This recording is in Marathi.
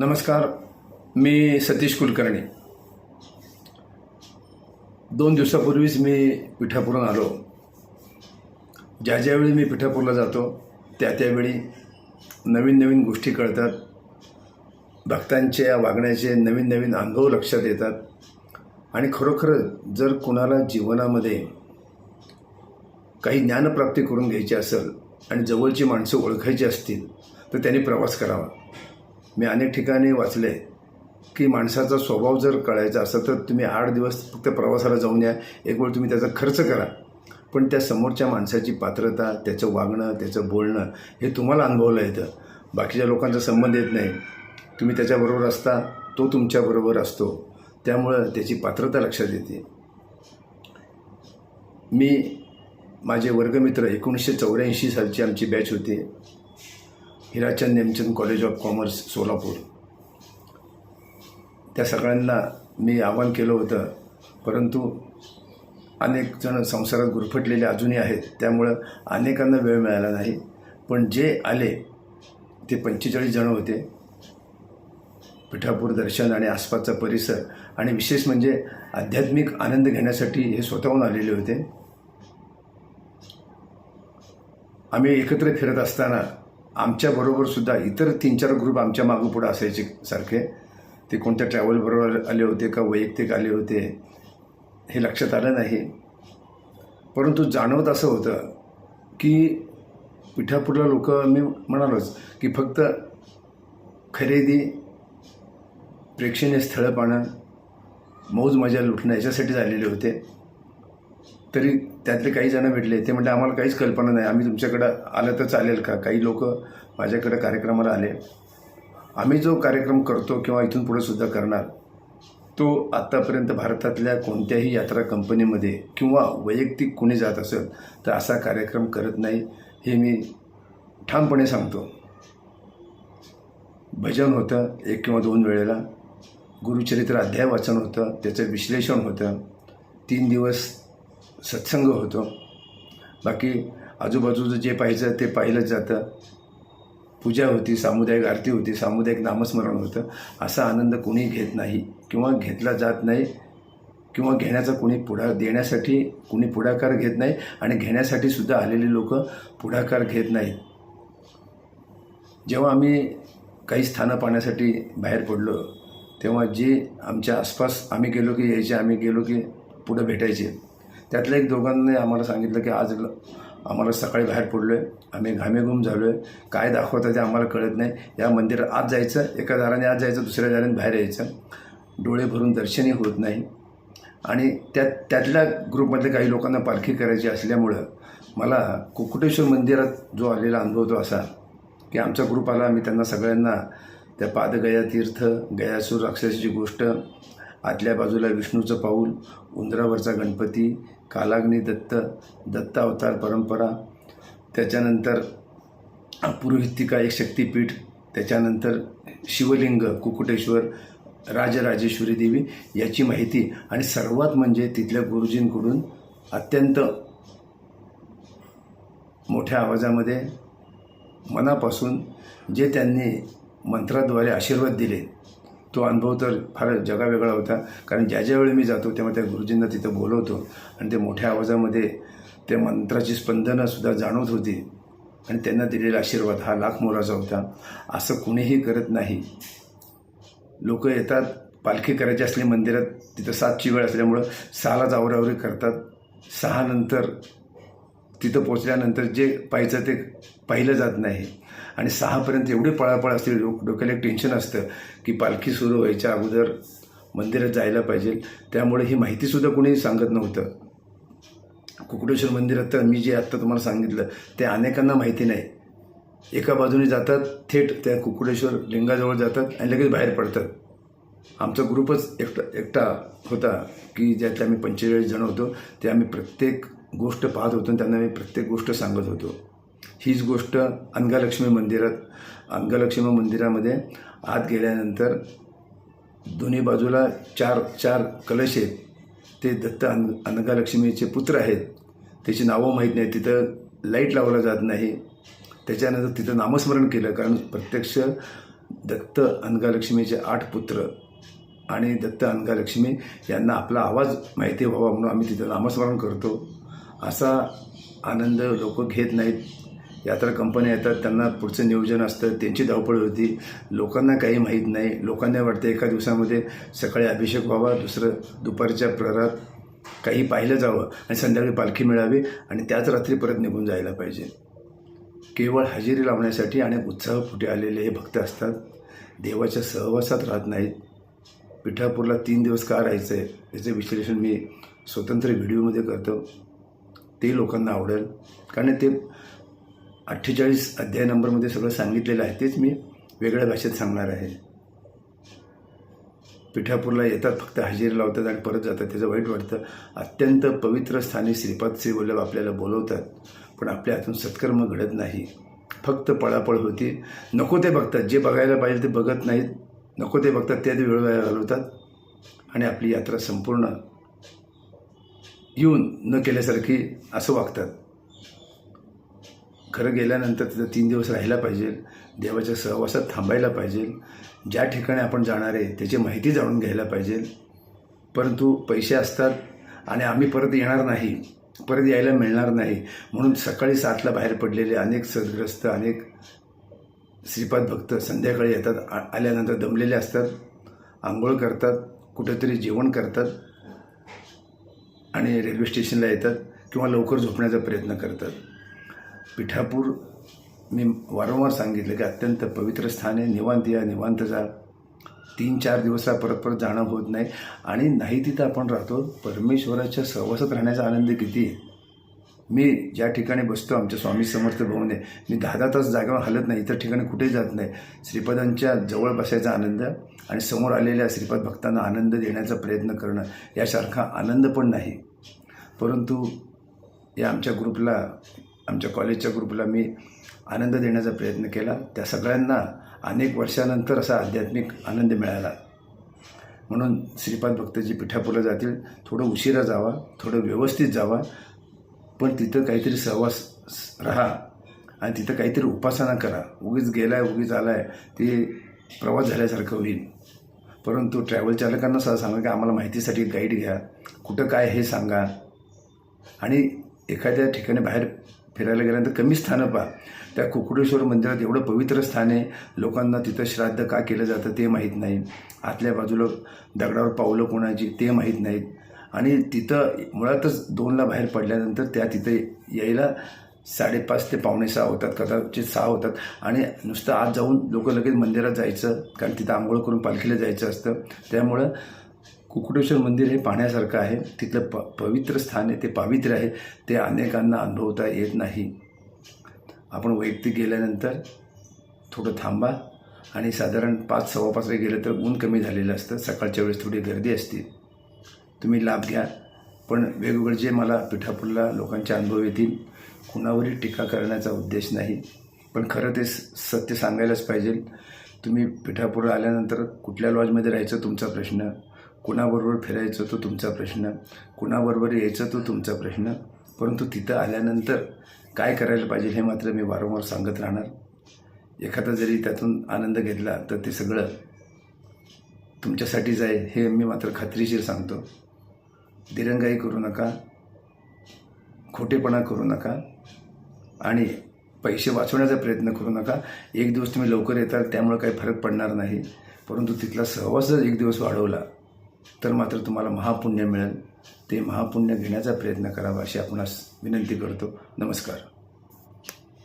नमस्कार मी सतीश कुलकर्णी. दोन दिवसापूर्वीच मी पिठापूरून आलो. ज्या ज्यावेळी मी पिठापूरला जातो त्या त्यावेळी नवीन नवीन गोष्टी कळतात. भक्तांच्या वागण्याचे नवीन नवीन अनुभव लक्षात येतात. आणि खरोखर जर कुणाला जीवनामध्ये काही ज्ञानप्राप्ती करून घ्यायची असेल आणि जवळची माणसं ओळखायची असतील तर त्यांनी प्रवास करावा. मी अनेक ठिकाणी वाचले की माणसाचा स्वभाव जर कळायचा असेल तर तुम्ही आठ दिवस फक्त प्रवासाला जाऊन या. एक वेळ तुम्ही त्याचा खर्च करा. पण त्या समोरच्या माणसाची पात्रता त्याचं वागणं त्याचं बोलणं हे तुम्हाला अनुभवलं येतं. बाकीच्या लोकांचा संबंध येत नाही. तुम्ही त्याच्याबरोबर असता तो तुमच्याबरोबर असतो. त्यामुळं त्याची पात्रता लक्षात येते. मी माझे वर्गमित्र एकोणीसशे चौऱ्याऐंशी सालची आमची बॅच होती. Hirachand Nemchand college of commerce Solapur. त्या सगळ्यांना मी आवाहन केलं होतं परंतु अनेक जण संसारात गुरफटलेले अजूनही आहेत त्यामुळं अनेकांना वेळ मिळाला नाही. पण जे आले ते पंचेचाळीस जण होते. पिठापूर दर्शन आणि आसपासचा परिसर आणि विशेष म्हणजे आध्यात्मिक आनंद घेण्यासाठी हे स्वतःहून आलेले होते. आम्ही एकत्र फिरत असताना आमच्याबरोबर सुद्धा इतर तीन चार ग्रुप आमच्या मागं पुढं असायचे सारखे. ते कोणत्या ट्रॅव्हलबरोबर आले होते का वैयक्तिक आले होते हे लक्षात आलं नाही. परंतु जाणवत असं होतं की पिठापूरला लोक मी म्हणालोच की फक्त खरेदी प्रेक्षणीय स्थळं पाहणं मौज मजा लुटणं याच्यासाठी झालेले होते. तरी त्यातले काही जण भेटले. ते म्हणजे आम्हाला काहीच कल्पना नाही. आम्ही तुमच्याकडं आलं तर चालेल का? काही लोक माझ्याकडं कार्यक्रमाला आले. आम्ही जो कार्यक्रम करतो किंवा इथून पुढे सुद्धा करणार तो आत्तापर्यंत भारतातल्या कोणत्याही यात्रा कंपनीमध्ये किंवा वैयक्तिक कोणी जात असेल तर असा कार्यक्रम करत नाही हे मी ठामपणे सांगतो. भजन होतं एक किंवा दोन वेळेला. गुरुचरित्र अध्याय वाचन होतं त्याचं विश्लेषण होतं. तीन दिवस सत्संग होतो. बाकी आजूबाजूचं जे पाहिजे ते पाहिलंच जातं. पूजा होती सामुदायिक आरती होती सामुदायिक नामस्मरण होतं. असा आनंद कोणी घेत नाही किंवा घेतला जात नाही किंवा घेण्याचा कोणी पुढा देण्यासाठी कोणी पुढाकार घेत नाही आणि घेण्यासाठी सुद्धा आलेली लोक पुढाकार घेत नाहीत. जेव्हा आम्ही काही स्थानं पाहण्यासाठी बाहेर पडलो तेव्हा जे आमच्या आसपास आम्ही गेलो की यायचे आम्ही गेलो की पुढं भेटायचे त्यातल्या एक दोघांनी आम्हाला सांगितलं की आज आम्हाला सकाळी बाहेर पडलो आहे आम्ही घामेघूम झालो आहे काय दाखवतं ते आम्हाला कळत नाही. या मंदिरात आज जायचं एका दाराने आज जायचं दुसऱ्या दाराने बाहेर यायचं. डोळे भरून दर्शनही होत नाही. आणि त्यात त्यातल्या ग्रुपमधल्या काही लोकांना पालखी करायची असल्यामुळं मला कुकुटेश्वर मंदिरात जो आलेला अनुभव तो असा की आमचा ग्रुप आला आम्ही त्यांना सगळ्यांना त्या पादगया तीर्थ गयासूर राक्षसाची गोष्ट आतल्या बाजूला विष्णूचं पाऊल उंदरावरचा गणपती कालाग्नी दत्त दत्तावतार परंपरा त्याच्यानंतर पुरोहितिका एक शक्तीपीठ त्याच्यानंतर शिवलिंग कुकुटेश्वर राजराजेश्वरी देवी याची माहिती. आणि सर्वात म्हणजे तिथल्या गुरुजींकडून अत्यंत मोठ्या आवाजामध्ये मनापासून जे त्यांनी मंत्राद्वारे आशीर्वाद दिले तो अनुभव तर फार जगावेगळा होता. कारण ज्या ज्यावेळी मी जातो तेव्हा त्या गुरुजींना तिथं बोलवतो. आणि ते मोठ्या आवाजामध्ये त्या मंत्राची स्पंदनंसुद्धा जाणवत होती. आणि त्यांना दिलेला आशीर्वाद हा लाख मोलाचा होता. असं कुणीही करत नाही. लोक येतात पालखी करायची असली मंदिरात तिथं सातची वेळ असल्यामुळं सहालाच आवरावरी करतात. सहा नंतर तिथं पोचल्यानंतर जे पाहिजे ते पाहिलं जात नाही. आणि सहापर्यंत एवढी पळापळ असते डोक डोक्याला एक टेन्शन असतं की पालखी सुरू व्हायच्या अगोदर मंदिरात जायला पाहिजे. त्यामुळे ही माहितीसुद्धा कोणी सांगत नव्हतं. कुकुडेश्वर मंदिरात तर मी जे आत्ता तुम्हाला सांगितलं ते अनेकांना माहिती नाही. एका बाजूने जातात थेट त्या कुकुडेश्वर लिंगाजवळ जातात आणि लगेच बाहेर पडतात. आमचा ग्रुपच एकटा एकटा होता की ज्यात आम्ही पंचेचाळीस जण होतो ते आम्ही प्रत्येक गोष्ट पाहत होतो आणि त्यांना मी प्रत्येक गोष्ट सांगत होतो. हीच गोष्ट अंगालक्ष्मी मंदिरात अंगालक्ष्मी मंदिरामध्ये आत गेल्यानंतर दोन्ही बाजूला चार चार कलश आहेत. ते दत्त अन अंगालक्ष्मीचे पुत्र आहेत. त्याची नावं माहीत नाही तिथं लाइट लावला जात नाही. त्याच्यानंतर तिथं नामस्मरण केलं कारण प्रत्यक्ष दत्त अनगालक्ष्मीचे आठ पुत्र आणि दत्त अनगालक्ष्मी यांना आपला आवाज माहिती व्हावा म्हणून आम्ही तिथं नामस्मरण करतो. असा आनंद लोक घेत नाहीत. यात्रा कंपन्या येतात त्यांना पुढचं नियोजन असतं त्यांची धावपळ होती. लोकांना काही माहीत नाही. लोकांना वाटतं एका दिवसामध्ये सकाळी अभिषेक व्हावा दुसरं दुपारच्या प्रहरात काही पाहिलं जावं आणि संध्याकाळी पालखी मिळावी आणि त्याच रात्री परत निघून जायला पाहिजे. केवळ हजेरी लावण्यासाठी अनेक उत्साह फुटे आलेले हे भक्त असतात. देवाच्या सहवासात राहत नाहीत. पिठापूरला तीन दिवस का राहायचं आहे याचं विश्लेषण मी स्वतंत्र व्हिडिओमध्ये करतो. ते लोकांना आवडेल. कारण ते अठ्ठेचाळीस अध्याय नंबरमध्ये सगळं सांगितलेलं आहे तेच मी वेगळ्या भाषेत सांगणार आहे. पिठापूरला येतात फक्त हजेरी लावतात आणि परत जातात. त्याचं वाईट वाटतं. अत्यंत पवित्र स्थानी श्रीपाद श्री वल्लभ आपल्याला बोलवतात पण आपल्या हातून सत्कर्म घडत नाही. फक्त पळापळ होती. नको ते बघतात. जे बघायला पाहिजे ते बघत नाहीत. नको ते बघतात त्यात वेळ घालवतात आणि आपली यात्रा संपूर्ण येऊन न केल्यासारखी असं वागतात. खरं गेल्यानंतर तिथं तीन दिवस राहायला पाहिजे. देवाच्या सहवासात थांबायला पाहिजे. ज्या ठिकाणी आपण जाणार आहे त्याची माहिती जाणून घ्यायला पाहिजे. परंतु पैसे असतात आणि आम्ही परत येणार नाही परत यायला मिळणार नाही. म्हणून सकाळी सातला बाहेर पडलेले अनेक सदग्रस्त अनेक श्रीपाद भक्त संध्याकाळी येतात आल्यानंतर दमलेले असतात आंघोळ करतात कुठेतरी जेवण करतात आणि रेल्वे स्टेशनला येतात किंवा लवकर झोपण्याचा प्रयत्न करतात. पिठापूर मी वारंवार सांगितलं की अत्यंत पवित्र स्थान आहे निवांत या निवांत जा. तीन चार दिवसा परत परत जाणं होत नाही. आणि नाही तिथं आपण राहतो परमेश्वराच्या सहवासात राहण्याचा आनंद किती आहे? मी ज्या ठिकाणी बसतो आमच्या स्वामी समर्थ भवन आहे मी दहा दहा तास जागेवर हलत नाही इतर ठिकाणी कुठे जात नाही. श्रीपदांच्या जवळ बसायचा आनंद आणि समोर आलेल्या श्रीपद भक्तांना आनंद देण्याचा प्रयत्न करणं यासारखा आनंद पण नाही. परंतु या आमच्या ग्रुपला आमच्या कॉलेजच्या ग्रुपला मी आनंद देण्याचा प्रयत्न केला. त्या सगळ्यांना अनेक वर्षानंतर असा आध्यात्मिक आनंद मिळाला. म्हणून श्रीपाद भक्तजी पिठापूरला जातील. थोडं उशिरा जावा थोडं व्यवस्थित जावा. पण तिथं काहीतरी सहवास राहा आणि तिथं काहीतरी उपासना करा. उगीच गेलाय उगीच आलाय ते प्रवास झाल्यासारखं होईल. परंतु ट्रॅव्हल चालकांना सुद्धा सांगा की आम्हाला माहितीसाठी गाईड घ्या. कुठं काय हे सांगा. आणि एखाद्या ठिकाणी बाहेर फिरायला गेल्यानंतर कमी स्थानं पहा. त्या कुकुडेश्वर मंदिरात एवढं पवित्र स्थान आहे. लोकांना तिथं श्राद्ध का केलं जातं ते माहीत नाही. आतल्या बाजूला दगडावर पावलं कोणाची ते माहीत नाहीत. आणि तिथं मुळातच दोनला बाहेर पडल्यानंतर त्या तिथे यायला साडेपाच ते पावणे सहा होतात कदाचित सहा होतात. आणि नुसतं आत जाऊन लोक लगेच मंदिरात जायचं कारण तिथं आंघोळ करून पालखीला जायचं असतं. त्यामुळं कुकुटेश्वर मंदिर हे पाहण्यासारखं आहे. तिथलं प पवित्र स्थान आहे. ते पावित्र्य आहे. ते अनेकांना अनुभवता येत नाही. आपण वैयक्तिक गेल्यानंतर थोडं थांबा आणि साधारण पाच सव्वा पाचला गेलं तर ऊन कमी झालेलं असतं. सकाळच्या वेळेस थोडी गर्दी असते. तुम्ही लाभ घ्या. पण वेगवेगळे जे मला पिठापूरला लोकांचे अनुभव येतील कुणावरही टीका करण्याचा उद्देश नाही. पण खरं ते स- सत्य सांगायलाच पाहिजे. तुम्ही पिठापूर आल्यानंतर कुठल्या लॉजमध्ये राहायचं तुमचा प्रश्न? कुणाबरोबर फिरायचं तो तुमचा प्रश्न कुणाबरोबर यायचं तो तुमचा प्रश्न परंतु तिथं आल्यानंतर काय करायला पाहिजे हे मात्र मी वारंवार सांगत राहणार. एखादा जरी त्यातून आनंद घेतला तर ते सगळं तुमच्यासाठीच आहे हे मी मात्र खात्रीशीर सांगतो. दिरंगाई करू नका खोटेपणा करू नका आणि पैसे वाचवण्याचा प्रयत्न करू नका. एक दिवस तुम्ही लवकर येताल त्यामुळे काही फरक पडणार नाही. परंतु तिथला सहवास जर एक दिवस वाढवला. तर मात्र तुम्हाला महापुण्य मिळेल. ते महापुण्य घेण्याचा प्रयत्न करावा अशी आपणास विनंती करतो. नमस्कार.